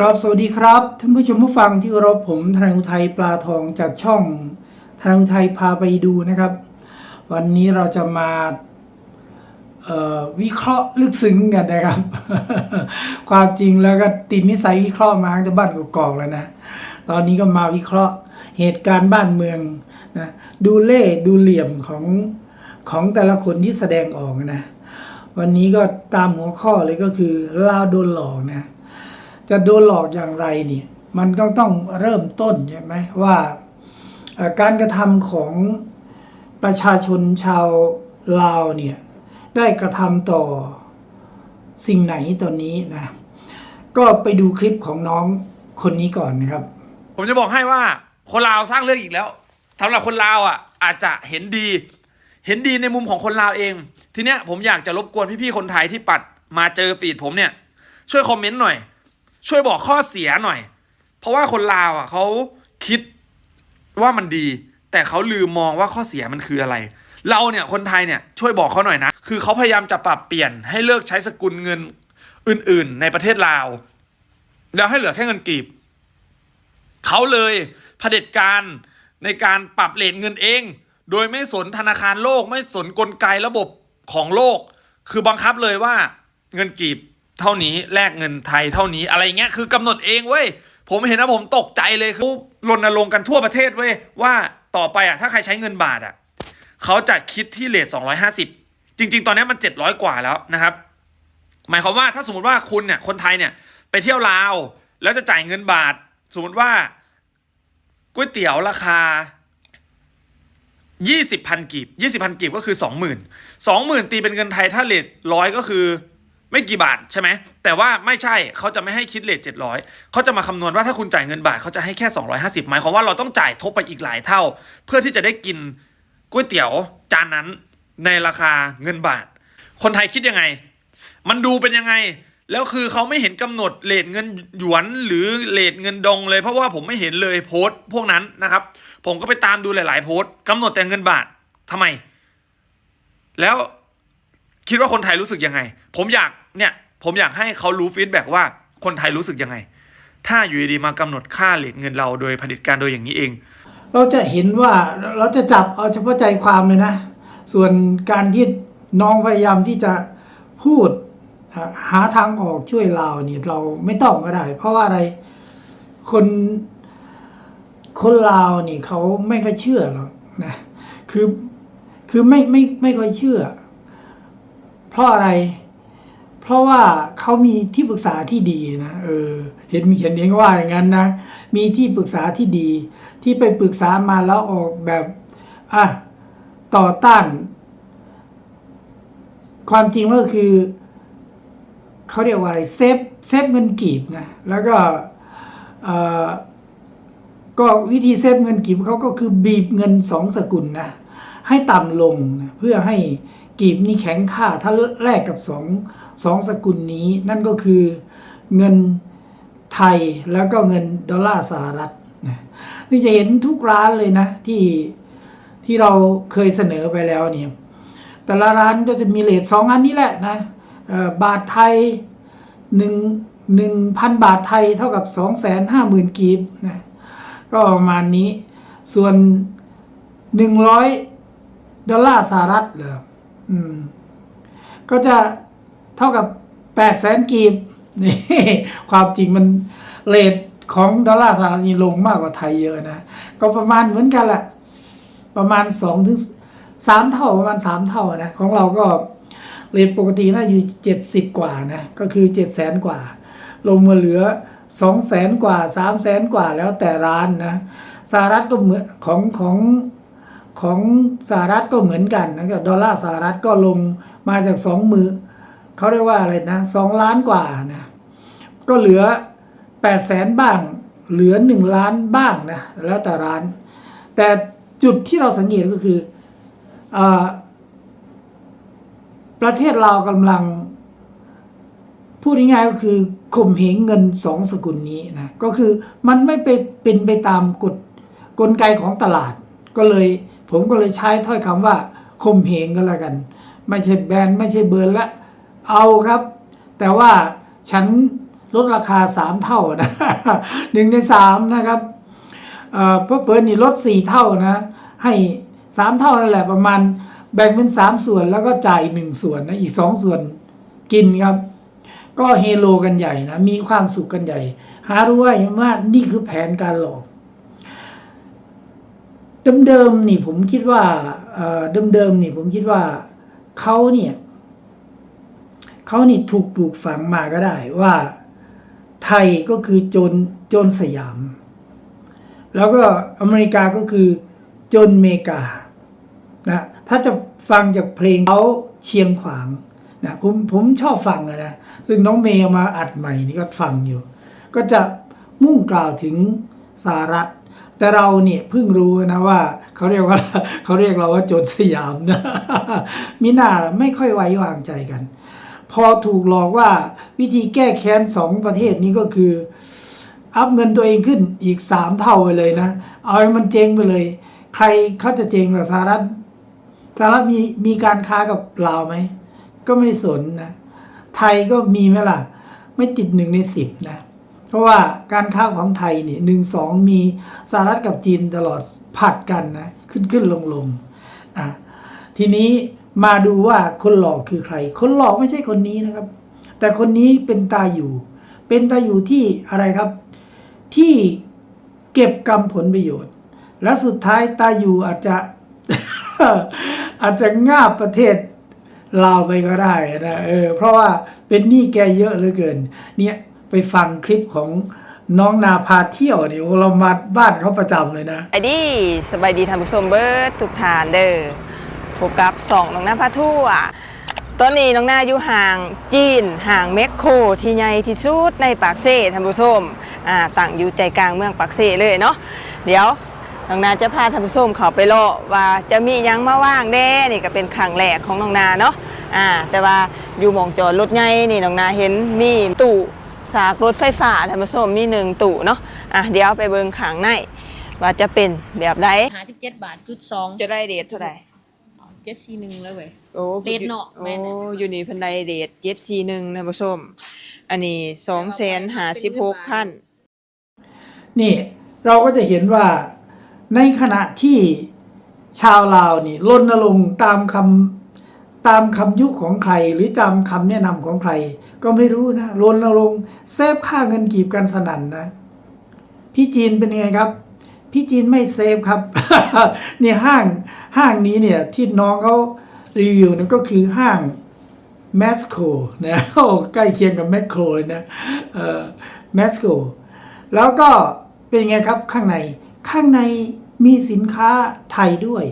ครับสวัสดีครับ ท่านผู้ชมผู้ฟังที่เคารพผมธนายอุทัยปลาทองจากช่องธนายอุทัยพาไปดูนะครับ วันนี้เราจะมาวิเคราะห์ลึกซึ้งกันนะครับ ความจริงแล้วก็ติดนิสัยวิเคราะห์มาตั้งแต่บ้านกอกแล้วนะตอนนี้ก็มาวิเคราะห์เหตุการณ์บ้านเมืองนะดูเล่ดูเหลี่ยมของของแต่ละคนที่แสดงออกนะ วันนี้ก็ตามหัวข้อเลยก็คือลาวโดนหลอกนะ จะโดนหลอกอย่างไรเนี่ยมันก็ต้องเริ่มต้นใช่ไหมว่าการกระทำของประชาชนชาวลาวเนี่ยได้กระทำต่อสิ่งไหนตอนนี้นะก็ไปดูคลิปของน้องคนนี้ก่อนนะครับ ผมจะบอกให้ว่าคนลาวสร้างเรื่องอีกแล้วสำหรับคนลาวอะ อาจจะเห็นดี เห็นดีในมุมของคนลาวเอง ทีเนี้ยผมอยากจะรบกวนพี่ๆคนไทยที่ปัดมาเจอฟีดผมเนี่ย ช่วยคอมเมนต์หน่อย ช่วยบอกข้อเสียหน่อย เพราะว่าคนลาวอะเขาคิดว่ามันดี แต่เขาลืมมองว่าข้อเสียมันคืออะไร เราเนี่ยคนไทยเนี่ยช่วยบอกเขาหน่อยนะ คือเขาพยายามจะปรับเปลี่ยนให้เลิกใช้สกุลเงินอื่น ๆ ในประเทศลาว แล้วให้เหลือแค่เงินกีบเขาเลยเผด็จการในการปรับเลทเงินเอง โดยไม่สนธนาคารโลก ไม่สนกลไกระบบของโลก คือบังคับเลยว่าเงินกีบ เท่านี้แลกเงินไทยเท่านี้อะไรเงี้ยคือกำหนดเองเว้ยผมเห็นนะผมตกใจเลยคือรณรงค์กันทั่วประเทศเว้ยว่าต่อไปอะถ้าใครใช้เงินบาทอะเขาจะคิดที่เลท250จริง ๆ ตอนนี้มัน700กว่าแล้วนะครับ หมายความว่าถ้าสมมติว่าคุณเนี่ยคนไทยเนี่ยไปเที่ยวลาว แล้วจะจ่ายเงินบาท สมมติว่าก๋วยเตี๋ยวราคายี่สิบพันกีบยี่สิบพันกีบก็คือสองหมื่นสองหมื่นตีเป็นเงินไทยถ้าเลทร้อยก็คือ ไม่กี่บาทใช่ไหมแต่ว่าไม่ใช่เขาจะไม่ให้คิดเลทเจ็ดร้อยเขาจะมาคำนวณว่าถ้าคุณจ่ายเงินบาทเขาจะให้แค่สองร้อยห้าสิบหมายความว่าเราต้องจ่ายทบไปอีกหลายเท่า เพื่อที่จะได้กินก๋วยเตี๋ยวจานนั้นในราคาเงินบาท คนไทยคิดยังไง มันดูเป็นยังไง แล้วคือเขาไม่เห็นกำหนดเลทเงินหยวนหรือเลทเงินดองเลย เพราะว่าผมไม่เห็นเลยโพสต์พวกนั้นนะครับ ผมก็ไปตามดูหลาย ๆ โพสต์กำหนดแต่เงินบาททำไม แล้ว คิดว่าคนไทยรู้สึกยังไง ผมอยากเนี่ยผมอยากให้เขารู้ฟีดแบ็กว่าคนไทยรู้สึกยังไง ถ้าอยู่ดีๆมากำหนดค่าเลทเงินเราโดยผลิตการโดยอย่างนี้เอง เราจะเห็นว่าเราจะจับเอาเฉพาะใจความเลยนะ ส่วนการที่น้องพยายามที่จะพูดหาทางออกช่วยเราเนี่ยเราไม่ต้องก็ได้ เพราะว่าอะไรคนคนลาวนี่เขาไม่ค่อยเชื่อหรอกนะคือคือไม่ไม่ไม่ค่อยเชื่อ เพราะอะไร เพราะว่าเขามีที่ปรึกษาที่ดีนะเออ เห็นเห็นเองว่าอย่างนั้นนะ มีที่ปรึกษาที่ดี ที่ไปปรึกษามาแล้วออกแบบอะต่อต้าน ความจริงก็คือเขาเรียกว่าอะไรเซฟเซฟเงินกีบนะแล้วก็อ่อก็วิธีเซฟเงินกีบเขาก็คือบีบเงินสองสกุลนะให้ต่ำลงนะเพื่อให้ กีบนี้แข็งค่าถ้าแลกกับสองสองสกุลนี้ นั่นก็คือเงินไทยแล้วก็เงินดอลลาร์สหรัฐนะซึ่งจะเห็นทุกร้านเลยนะที่ที่เราเคยเสนอไปแล้วเนี่ยแต่ละร้านก็จะมีเลทสองอันนี้แหละนะบาทไทยหนึ่งหนึ่งพันบาทไทยเท่ากับสองแสนห้าหมื่นกีบนะก็ประมาณนี้ส่วนหนึ่งร้อยดอลลาร์สหรัฐเหรอ อืม ก็จะเท่ากับแปดแสนกีบนี่ ความจริงมันเลทของดอลลาร์สหรัฐนี่ลงมากกว่าไทยเยอะนะ ก็ประมาณเหมือนกันแหละประมาณสองถึงสามเท่าประมาณสามเท่านะ ของเราก็เรทปกติน่าอยู่เจ็ดสิบกว่านะ ก็คือเจ็ดแสนกว่า ลงมาเหลือสองแสนกว่าสามแสนกว่าแล้วแต่ร้านนะสหรัฐก็เหมือนของของ ของสหรัฐก็เหมือนกันนะก็ดอลลาร์สหรัฐก็ลงมาจากสองมือเขาเรียกว่าอะไรนะสองล้านกว่านะก็เหลือแปดแสนบ้าง เหลือหนึ่งล้านบ้างนะแล้วแต่ร้าน แต่จุดที่เราสังเกตก็คืออประเทศเรากำลัง พูดง่ายๆก็คือข่มเหงเงินสองสกุลนี้นะก็คือมันไม่ไปเป็นไปตามกฎกลไกของตลาดก็เลย ผมก็เลยใช้ถ้อยคำว่าข่มเหงก็แล้วกัน ไม่ใช่แบนไม่ใช่เบิร์นละเอาครับ แต่ว่าฉันลดราคาสามเท่านะหนึ่งในสามนะครับเอ่อเพราะเปิดนี่ลดสี่เท่านะ ให้สามเท่านั่นแหละประมาณแบ่งเป็นสามส่วนแล้วก็จ่ายหนึ่งส่วนนะอีกสองส่วนกินครับ ก็เฮโลกันใหญ่นะ มีความสุขกันใหญ่ หารู้ว่าว่านี่คือแผนการหลอก เดิมๆนี่ผมคิดว่าเอ่อเดิมๆนี่ผมคิดว่าเขาเนี่ยเขานี่ถูกปลูกฝังมาก็ได้ว่าไทยก็คือโจรโจรสยาม แล้วก็อเมริกาก็คือโจรเมกานะถ้าจะฟังจากเพลงเขาเชียงขวางนะผมผมชอบฟังอะนะซึ่งน้องเมย์มาอัดใหม่นี่ก็ฟังอยู่ ก็จะมุ่งกล่าวถึงสหรัฐ แต่เราเนี่ยเพิ่งรู้นะว่าเขาเรียกว่าเขาเรียกเราว่าโจรสยามนะมิน่าไม่ค่อยไว้วางใจกัน พอถูกหลอกว่าวิธีแก้แค้นสองประเทศนี้ก็คือ อัพเงินตัวเองขึ้นอีกสามเท่าไปเลยนะ เอาให้มันเจงไปเลย ใครเขาจะเจงกับสหรัฐสหรัฐมีมีการค้ากับลาวไหม ก็ไม่ได้สนนะ ไทยก็มีไหมล่ะ ไม่ติดหนึ่งในสิบนะเราะว่าการค้าของไทยนี่หนึ่งสองมีสหรัฐกับจีนตลอดผัดกันนะขึ้นขึ้นลงลงอะทีนี้มาดูว่าคนหลอกคือใคร คนหลอกไม่ใช่คนนี้นะครับ แต่คนนี้เป็นตาอยู่ เป็นตาอยู่ที่อะไรครับ ที่เก็บกรรมผลประโยชน์ และสุดท้ายตาอยู่อาจจะอาจจะง่าประเทศลาวไปก็ได้นะเออเพราะว่าเป็นหนี้แกเยอะเหลือเกิน เนี่ย ไปฟังคลิปของน้องนาพาเที่ยวเนี่ยโอ้เรามาบ้านเขาประจำเลยนะสบายดีสบายดีท่านผู้ชมเบิร์ดทุกทานเด้อพบกับสองน้องหน้าพาทั่วตอนนี้น้องหน้าอยู่ห่างจีนห่างเม็กโคที่ใหญ่ที่สุดในปากเซ่ท่านผู้ชมอ่าตั้งอยู่ใจกลางเมืองปากเซ่เลยเนาะเดี๋ยวน้องนาจะพาท่านผู้ชมเขาไปเลาะว่าจะมียังมาว่างแด้นี่ก็เป็นครั้งแรกของน้องนาเนาะอ่าแต่ว่าอยู่หมองจอดรถใหญ่นี่น้องนาเห็นมีตู้ สากรถไฟฟ้าท่านผู้ชมมีหนึ่งตู้เนาะอะเดี๋ยวไปเบิ่งข้างในว่าจะเป็นแบบใดหาสิบเจ็ดบาทจุดสองจะได้เดทเท่าไหร่เจ็ดสี่หนึ่งเลยเว้ยโอ้เดทเนาะโอ้แม่นอยู่นี่เพันไดเดทเจ็ดสี่หนึ่งนะผู้ชมอันนี้สองแสนหาสิบหกพันนี่เราก็จะเห็นว่าในขณะที่ชาวลาวนี่รณรงค์ตามคำตามคำยุของใคร หรือตามคำแนะนำของใคร ก็ไม่รู้นะรณรงค์เซฟค่าเงินกีบกันสนั่นนะ พี่จีนเป็นยังไงครับ พี่จีนไม่เซฟครับนี่ห้างห้างนี้เนี่ยที่น้องเขารีวิวนั่นก็คือห้างแมสโคนะโอ้ใกล้เคียงกับแมคโคเลยนะเออแมสโคแล้วก็เป็นไงครับข้างในข้างในมีสินค้าไทยด้วย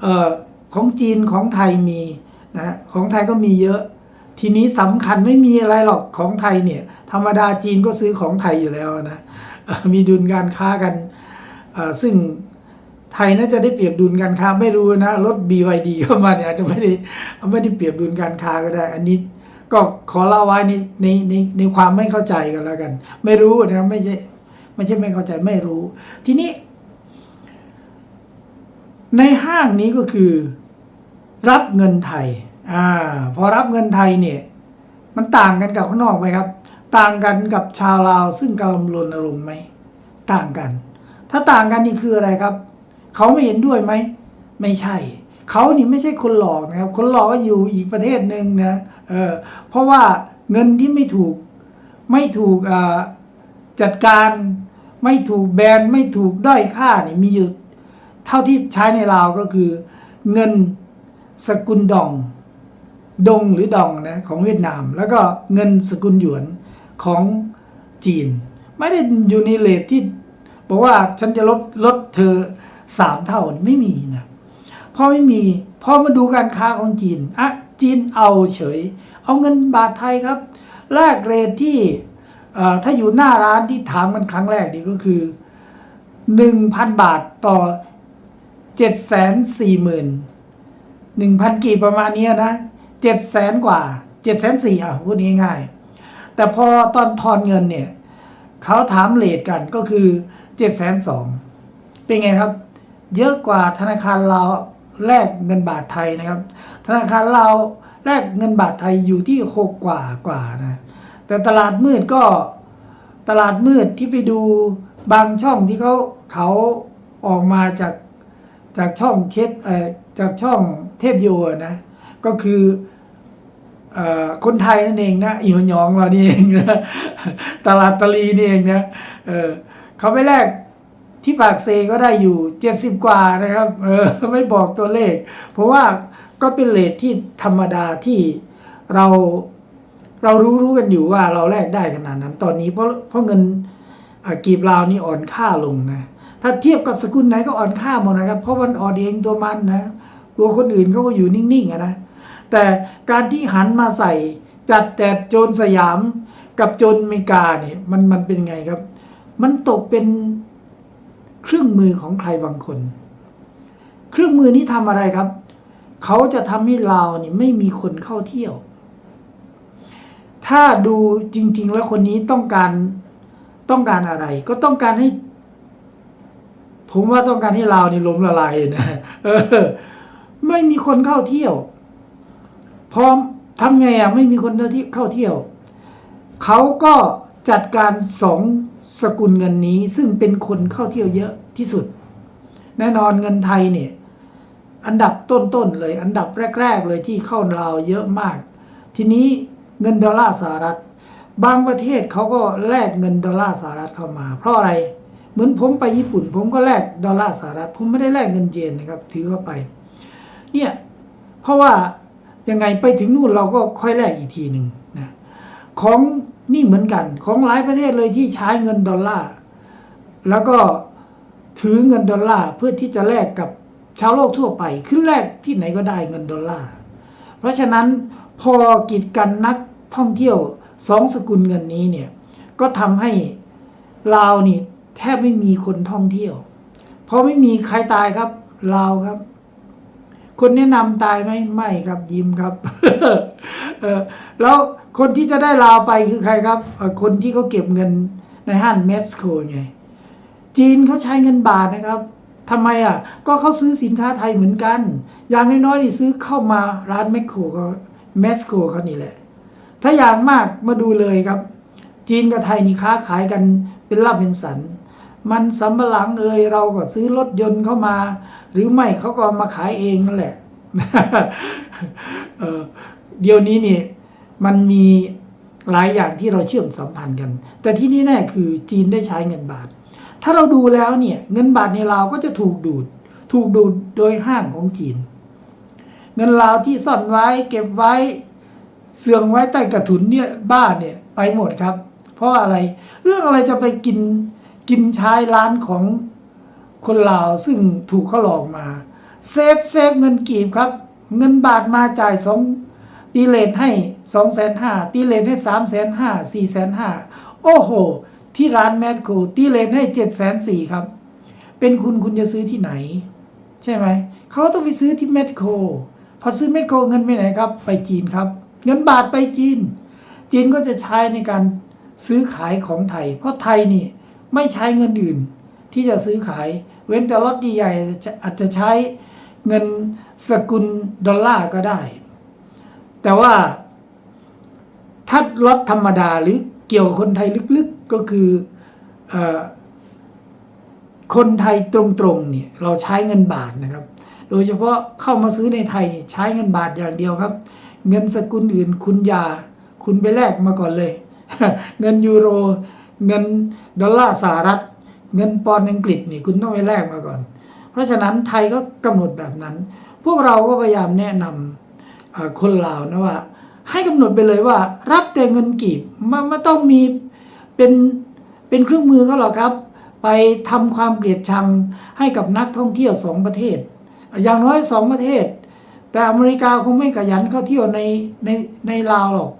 เออของจีนของไทยมีนะของไทยก็มีเยอะ ทีนี้สำคัญไม่มีอะไรหรอกของไทยเนี่ย ธรรมดาจีนก็ซื้อของไทยอยู่แล้วนะมีดุลการค้ากัน ซึ่งไทยน่าจะได้เปรียบดุลการค้าไม่รู้นะรถ BYD เข้ามาเนี่ยจจะไม่ได้ไม่ได้เปรียบดุลการค้าก็ได้ อันนี้ก็ขอเล่าไว้ในในในในความไม่เข้าใจกันแล้วกัน ไม่รู้นะไม่ใช่ไม่ใช่ไม่เข้าใจไม่รู้ ทีนี้ ในห้างนี้ก็คือ รับเงินไทย อ่าพอรับเงินไทยเนี่ย มันต่างกันกับข้างนอกไหมครับ ต่างกันกับชาวลาวซึ่งกำลังรณรงค์ไหมต่างกัน ถ้าต่างกันนี่คืออะไรครับ เขาไม่เห็นด้วยไหมไม่ใช่ เขานี่ไม่ใช่คนหลอกนะครับ คนหลอกก็อยู่อีกประเทศหนึ่งนะเออเพราะว่าเงินที่ไม่ถูกไม่ถูกอ่าจัดการไม่ถูกแบนไม่ถูกด้อยค่านี่มีอยู่เท่าที่ใช้ในลาวก็คือ เงินสกุลดอง ดงหรือดองนะของเวียดนาม แล้วก็เงินสกุลหยวนของจีน ไม่ได้อยู่ในเลทที่บอกว่าฉันจะลดลดเธอสามเท่าไม่มีนะเพราะไม่มีพอมาดูการค้าของจีนอะจีนเอาเฉย เอาเงินบาทไทยครับแลกเรทที่ถ้าอยู่หน้าร้านที่ถามกันครั้งแรกนี่ก็คือหนึ่งพันบาทต่อเจ็ดแสนสี่หมื่นหนึ่งพันกีบประมาณนี้นะ เจ็ดแสนกว่าเจ็ดแสนสี่อะพูดง่ายๆแต่พอตอนทอนเงินเนี่ยเขาถามเลทกันก็คือเจ็ดแสนสองเป็นไงครับ เยอะกว่าธนาคารเราแลกเงินบาทไทยนะครับ ธนาคารเราแลกเงินบาทไทยอยู่ที่หกกว่ากว่านะแต่ตลาดมืดก็ตลาดมืดที่ไปดูบางช่องที่เขาเขาออกมาจากจากช่องเชฟเอ่อจากช่องเทพโยอะนะ ก็คืออคนไทยนั่นเองนะอีหยองเรานี่เองนะตลาดตลีนี่เองนะเออเขาไปแลกที่ปากเซก็ได้อยู่เจ็ดสิบกว่านะครับเออไม่บอกตัวเลข เพราะว่าก็เป็นเลทที่ธรรมดาที่เราเรารู้รู้กันอยู่ว่าเราแลกได้ขนาดนั้น ตอนนี้เพราะเพราะเงินกีบลาวนี่อ่อนค่าลงนะถ้าเทียบกับสกุลไหนก็อ่อนค่าหมดนะครับ เพราะมันอ่อนเองตัวมันนะตัวคนอื่นเขาก็อยู่นิ่งๆนะ แต่การที่หันมาใส่จัดแต่โจรสยามกับโจรอเมริกาเนี่ยมันมันเป็นไงครับ มันตกเป็นเครื่องมือของใครบางคน เครื่องมือนี้ทำอะไรครับ เขาจะทำให้ลาวนี่ยไม่มีคนเข้าเที่ยว ถ้าดูจริง ๆ แล้วคนนี้ต้องการต้องการอะไร ก็ต้องการให้ ผมว่าต้องการให้ลาวนี่ยล้มละลายนะไม่มีคนเข้าเที่ยว พร้อมทำไงอะไม่มีคนที่เข้าเที่ยว เขาก็จัดการสองสกุลเงินนี้ ซึ่งเป็นคนเข้าเที่ยวเยอะที่สุด แน่นอนเงินไทยเนี่ยอันดับต้นๆเลย อันดับแรก ๆ เลยที่เข้าลาวเยอะมาก ทีนี้เงินดอลลาร์สหรัฐ บางประเทศเขาก็แลกเงินดอลลาร์สหรัฐเข้ามา เพราะอะไรเหมือนผมไปญี่ปุ่น ผมก็แลกดอลลาร์สหรัฐ ผมไม่ได้แลกเงินเยนนะครับ ถือเข้าไป เนี่ยเพราะว่า ยังไงไปถึงนู่นเราก็ค่อยแลกอีกทีหนึ่งนะของนี่เหมือนกันของหลายประเทศเลยที่ใช้เงินดอลลาร์แล้วก็ถือเงินดอลลาร์เพื่อที่จะแลกกับชาวโลกทั่วไปขึ้นแลกที่ไหนก็ได้เงินดอลลาร์เพราะฉะนั้นพอกีดกันนักท่องเที่ยวสองสกุลเงินนี้เนี่ยก็ทำให้ลาวนี่แทบไม่มีคนท่องเที่ยว เพราะไม่มีใครตายครับลาวครับ คนแนะนำตายไหมไม่ครับยิ้มครับเออแล้วคนที่จะได้ลาวไปคือใครครับ คนที่เขาเก็บเงินในห้างเมสโคไงจีนเขาใช้เงินบาทนะครับทำไมอะ ก็เขาซื้อสินค้าไทยเหมือนกัน อย่างน้อยๆนี่ซื้อเข้ามาร้านแมคโครก็เมสโคเขานี่แหละ ถ้าอย่างมากมาดูเลยครับ จีนกับไทยนี่ค้าขายกันเป็นลาบเป็นสัน มันสำปะหลังเอยเราก็ซื้อรถยนต์เข้ามา หรือไม่เขาก็มาขายเองนั่นแหละเออเดี๋ยวนี้นี่มันมีหลายอย่างที่เราเชื่อมสัมพันธ์กัน แต่ที่นี่แน่คือจีนได้ใช้เงินบาท ถ้าเราดูแล้วเนี่ยเงินบาทในลาวก็จะถูกดูด ถูกดูดโดยห้างของจีน เงินลาวที่ซ่อนไว้เก็บไว้เสื่องไว้ใต้กระถุนเนี่ยบ้านเนี่ยไปหมดครับ เพราะอะไรเรื่องอะไรจะไปกิน กินใช้ร้านของคนลาวซึ่งถูกเขาหลอกมา เซฟเซฟเงินกีบครับ เงินบาทมาจ่ายสองตีเลทให้สองแสนห้าตีเลทให้สามแสนห้าสี่แสนห้าโอ้โห ที่ร้านแมคโคตีเลทให้เจ็ดแสนสี่ครับ เป็นคุณคุณจะซื้อที่ไหน ใช่ไหม เขาต้องไปซื้อที่แมคโคพอซื้อแมคโคเงินไปไหนครับ ไปจีนครับ เงินบาทไปจีน จีนก็จะใช้ในการซื้อขายของไทย เพราะไทยนี่ ไม่ใช้เงินอื่นที่จะซื้อขาย เว้นแต่รถใหญ่ๆอาจจะใช้เงินสกุลดอลลาร์ก็ได้ แต่ว่าถ้ารถธรรมดาหรือเกี่ยวกับคนไทยลึกๆก็คืออคนไทยตรงๆเนี่ยเราใช้เงินบาทนะครับ โดยเฉพาะเข้ามาซื้อในไทยนี่ใช้เงินบาทอย่างเดียวครับ เงินสกุลอื่นคุณยา คุณไปแลกมาก่อนเลย เงินยูโร เงินดอลลาร์สหรัฐ เงินปอนด์อังกฤษนี่คุณต้องไปแลกมาก่อน เพราะฉะนั้นไทยก็กำหนดแบบนั้น พวกเราก็พยายามแนะนำเอ่อคนลาวนะว่า ให้กำหนดไปเลยว่า รับแต่เงินกีบมันไม่ต้องมีเป็นเป็นเครื่องมือเขาหรอกครับ ไปทำความเกลียดชังให้กับนักท่องเที่ยวสองประเทศ อย่างน้อยสองประเทศ แต่อเมริกาคงไม่ขยันเข้าเที่ยวในในในลาวหรอก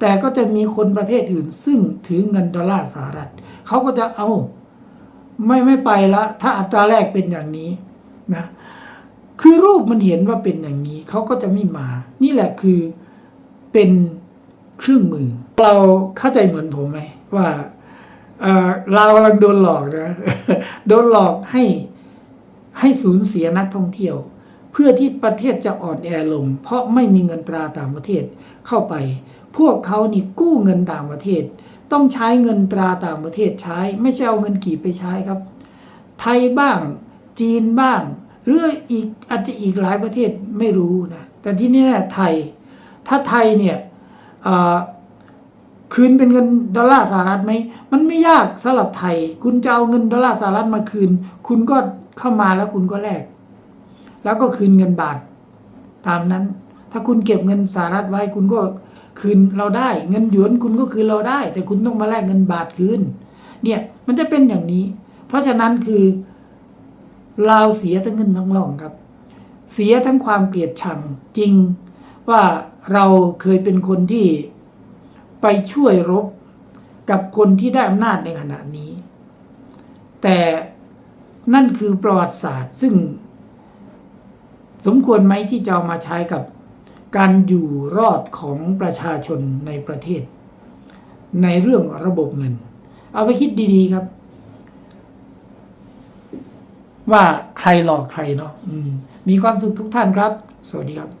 แต่ก็จะมีคนประเทศอื่น ซึ่งถือเงินดอลลาร์สหรัฐเขาก็จะเอาไม่ไม่ไปละถ้าอัตราแรกเป็นอย่างนี้นะคือรูปมันเห็นว่าเป็นอย่างนี้เขาก็จะไม่มา นี่แหละคือเป็นเครื่องมือ เราเข้าใจเหมือนผมไหมว่าเรากำลังโดนหลอกนะโดนหลอกให้ให้สูญเสียนักท่องเที่ยว เพื่อที่ประเทศจะอ่อนแอลง เพราะไม่มีเงินตราต่างประเทศเข้าไป พวกเขานี่กู้เงินต่างประเทศ ต้องใช้เงินตราต่างประเทศใช้ ไม่ใช่เอาเงินกีบไปใช้ครับ ไทยบ้างจีนบ้าง หรืออีกอาจจะอีกหลายประเทศไม่รู้นะแต่ที่นี่แหละไทย ถ้าไทยเนี่ยคืนเป็นเงินดอลลาร์สหรัฐไหมมันไม่ยากสำหรับไทย คุณจะเอาเงินดอลลาร์สหรัฐมาคืน คุณก็เข้ามาแล้วคุณก็แลกแล้วก็คืนเงินบาทตามนั้น ถ้าคุณเก็บเงินสหรัฐไว้คุณก็คืนเราได้ เงินหยวนคุณก็คืนเราได้ แต่คุณต้องมาแลกเงินบาทคืนเนี่ยมันจะเป็นอย่างนี้ เพราะฉะนั้นคือลาเสียทั้งเงินทั้งล่องครับ เสียทั้งความเกลียดชังจริงว่าเราเคยเป็นคนที่ไปช่วยรบกับคนที่ได้อำนาจในขณะนี้ แต่นั่นคือประวัติศาสตร์ซึ่งสมควรไหมที่จะเอามาใช้กับ การอยู่รอดของประชาชนในประเทศ ในเรื่องระบบเงิน เอาไปคิดดีๆครับ ว่าใครหลอกใครเนาะมมีความสุขทุกท่านครับ สวัสดีครับ